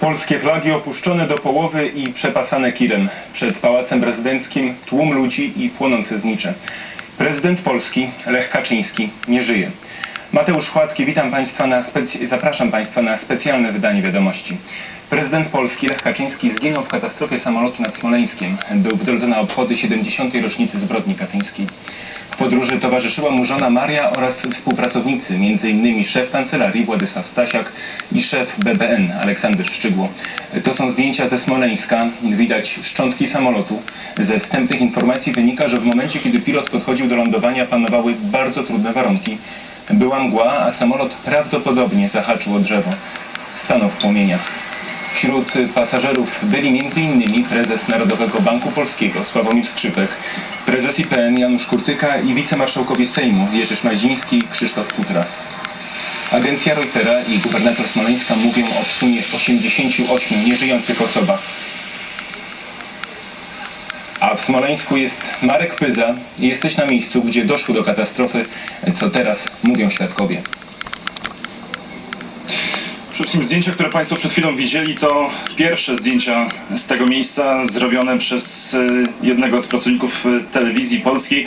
Polskie flagi opuszczone do połowy i przepasane kirem. Przed Pałacem Prezydenckim tłum ludzi i płonące znicze. Prezydent Polski Lech Kaczyński nie żyje. Mateusz Chładki, witam Państwa na zapraszam Państwa na specjalne wydanie wiadomości. Prezydent Polski Lech Kaczyński zginął w katastrofie samolotu nad Smoleńskiem. Był w drodze na obchody 70. rocznicy zbrodni katyńskiej. Podróży towarzyszyła mu żona Maria oraz współpracownicy, m.in. szef kancelarii Władysław Stasiak i szef BBN Aleksander Szczygło. To są zdjęcia ze Smoleńska. Widać szczątki samolotu. Ze wstępnych informacji wynika, że w momencie, kiedy pilot podchodził do lądowania, panowały bardzo trudne warunki. Była mgła, a samolot prawdopodobnie zahaczył o drzewo. Stanął w płomieniach. Wśród pasażerów byli m.in. prezes Narodowego Banku Polskiego Sławomir Skrzypek, prezes IPN Janusz Kurtyka i wicemarszałkowie Sejmu Jerzy Szmajdziński i Krzysztof Kutra. Agencja Reutera i gubernator Smoleńska mówią o w sumie 88 nieżyjących osobach. A w Smoleńsku jest Marek Pyza i jesteś na miejscu, gdzie doszło do katastrofy, co teraz mówią świadkowie. Przede wszystkim zdjęcia, które Państwo przed chwilą widzieli, to pierwsze zdjęcia z tego miejsca zrobione przez y, jednego z pracowników y, telewizji polskiej.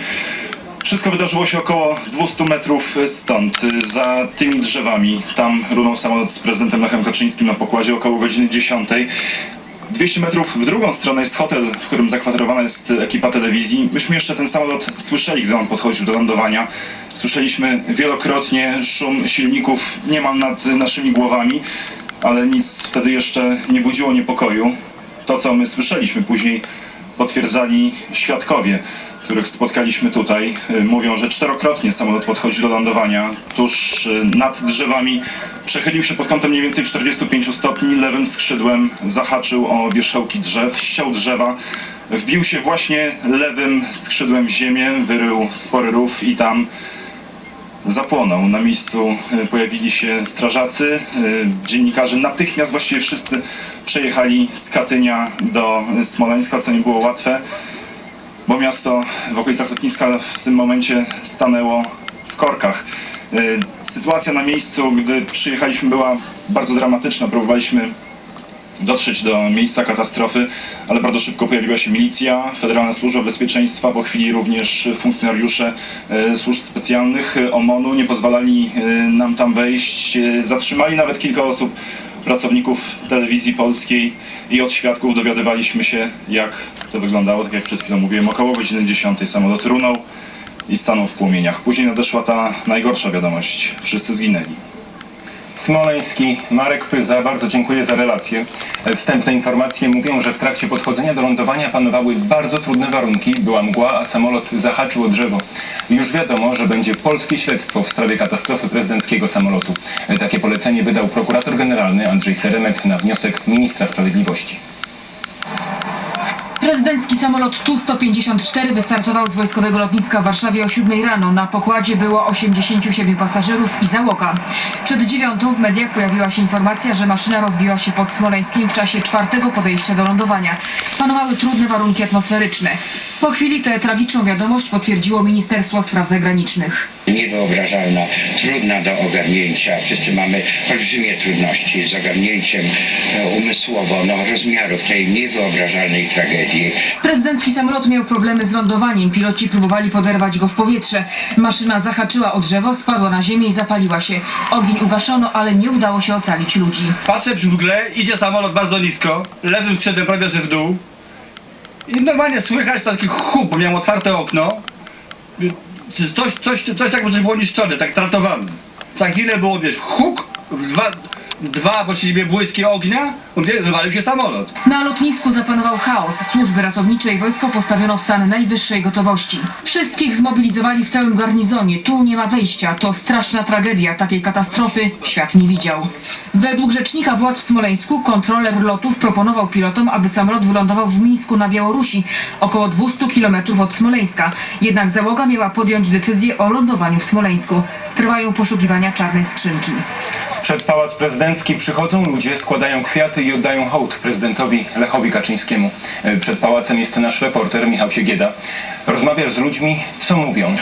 Wszystko wydarzyło się około 200 metrów stąd, za tymi drzewami. Tam runął samolot z prezydentem Lechem Kaczyńskim na pokładzie około godziny 10. 200 metrów w drugą stronę jest hotel, w którym zakwaterowana jest ekipa telewizji. Myśmy jeszcze ten samolot słyszeli, gdy on podchodził do lądowania. Słyszeliśmy wielokrotnie szum silników niemal nad naszymi głowami, ale nic wtedy jeszcze nie budziło niepokoju. To, co my słyszeliśmy później, potwierdzali świadkowie, których spotkaliśmy tutaj. Y, Mówią, że czterokrotnie samolot podchodził do lądowania. Tuż y, nad drzewami przechylił się pod kątem mniej więcej 45 stopni, lewym skrzydłem zahaczył o wierzchołki drzew, ściął drzewa, wbił się właśnie lewym skrzydłem w ziemię, wyrył spory rów i tam zapłonął. Na miejscu y, pojawili się strażacy, y, dziennikarze. Natychmiast właściwie wszyscy przejechali z Katynia do Smoleńska, co nie było łatwe, bo miasto w okolicach lotniska w tym momencie stanęło w korkach. Sytuacja na miejscu, gdy przyjechaliśmy, była bardzo dramatyczna. Próbowaliśmy dotrzeć do miejsca katastrofy, ale bardzo szybko pojawiła się milicja, Federalna Służba Bezpieczeństwa, po chwili również funkcjonariusze e, służb specjalnych e, OMON-u nie pozwalali e, nam tam wejść. Zatrzymali nawet kilka osób, pracowników telewizji polskiej i od świadków dowiadywaliśmy się, jak to wyglądało, tak jak przed chwilą mówiłem, około godziny 10 samolot runął i stanął w płomieniach. Później nadeszła ta najgorsza wiadomość. Wszyscy zginęli. Smoleński, Marek Pyza, bardzo dziękuję za relację. Wstępne informacje mówią, że w trakcie podchodzenia do lądowania panowały bardzo trudne warunki, była mgła, a samolot zahaczył o drzewo. Już wiadomo, że będzie polskie śledztwo w sprawie katastrofy prezydenckiego samolotu. Takie polecenie wydał prokurator generalny Andrzej Seremet na wniosek ministra sprawiedliwości. Prezydencki samolot Tu-154 wystartował z wojskowego lotniska w Warszawie o 7 rano. Na pokładzie było 87 pasażerów i załoga. Przed dziewiątą w mediach pojawiła się informacja, że maszyna rozbiła się pod Smoleńskiem w czasie czwartego podejścia do lądowania. Panowały trudne warunki atmosferyczne. Po chwili tę tragiczną wiadomość potwierdziło Ministerstwo Spraw Zagranicznych. niewyobrażalna, trudna do ogarnięcia. Wszyscy mamy olbrzymie trudności z ogarnięciem e, umysłowo no, rozmiarów tej niewyobrażalnej tragedii. Prezydencki samolot miał problemy z lądowaniem. Piloci próbowali poderwać go w powietrze. Maszyna zahaczyła o drzewo, spadła na ziemię i zapaliła się. Ogień ugaszono, ale nie udało się ocalić ludzi. Patrzę przy mgle, idzie samolot bardzo nisko, lewym skrzydłem prawie że w dół. I normalnie słychać taki bo miałem otwarte okno. Coś, coś, coś tak coś było niszczone, tak tratowany. Za chwilę było, wiesz, huk, dwa, dwa właściwie błyski ognia, gdzie wywalił się samolot. Na lotnisku zapanował chaos. Służby ratownicze i wojsko postawiono w stan najwyższej gotowości. Wszystkich zmobilizowali w całym garnizonie. Tu nie ma wejścia. To straszna tragedia. Takiej katastrofy świat nie widział. Według rzecznika władz w Smoleńsku kontroler lotów proponował pilotom, aby samolot wylądował w Mińsku na Białorusi, około 200 km od Smoleńska. Jednak załoga miała podjąć decyzję o lądowaniu w Smoleńsku. Trwają poszukiwania czarnej skrzynki. Przed Pałac Prezydencki przychodzą ludzie, składają kwiaty i oddają hołd prezydentowi Lechowi Kaczyńskiemu. E, Przed pałacem jest nasz reporter Michał Siegieda. Rozmawiasz z ludźmi, co mówią?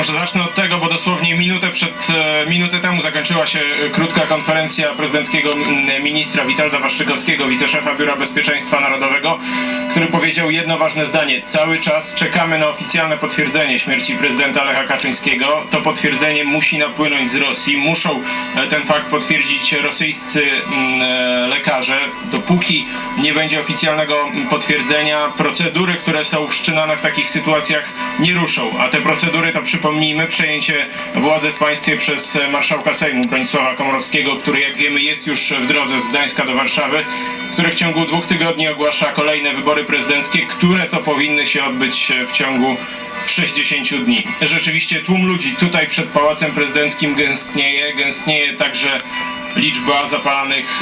Może zacznę od tego, bo dosłownie minutę przed, e, minutę temu zakończyła się e, krótka konferencja prezydenckiego ministra Witolda Waszczykowskiego, wiceszefa Biura Bezpieczeństwa Narodowego, który powiedział jedno ważne zdanie. Cały czas czekamy na oficjalne potwierdzenie śmierci prezydenta Lecha Kaczyńskiego. To potwierdzenie musi napłynąć z Rosji. Muszą e, ten fakt potwierdzić rosyjscy lekarze. Dopóki nie będzie oficjalnego potwierdzenia, procedury, które są wszczynane w takich sytuacjach nie ruszą. A te procedury to przypomnijmy przejęcie władzy w państwie przez e, marszałka Sejmu Bronisława Komorowskiego, który jak wiemy jest już w drodze z Gdańska do Warszawy, który w ciągu dwóch tygodni ogłasza kolejne wybory prezydenckie, które to powinny się odbyć e, w ciągu 60 dni. Rzeczywiście tłum ludzi tutaj przed Pałacem Prezydenckim gęstnieje, gęstnieje także liczba zapalanych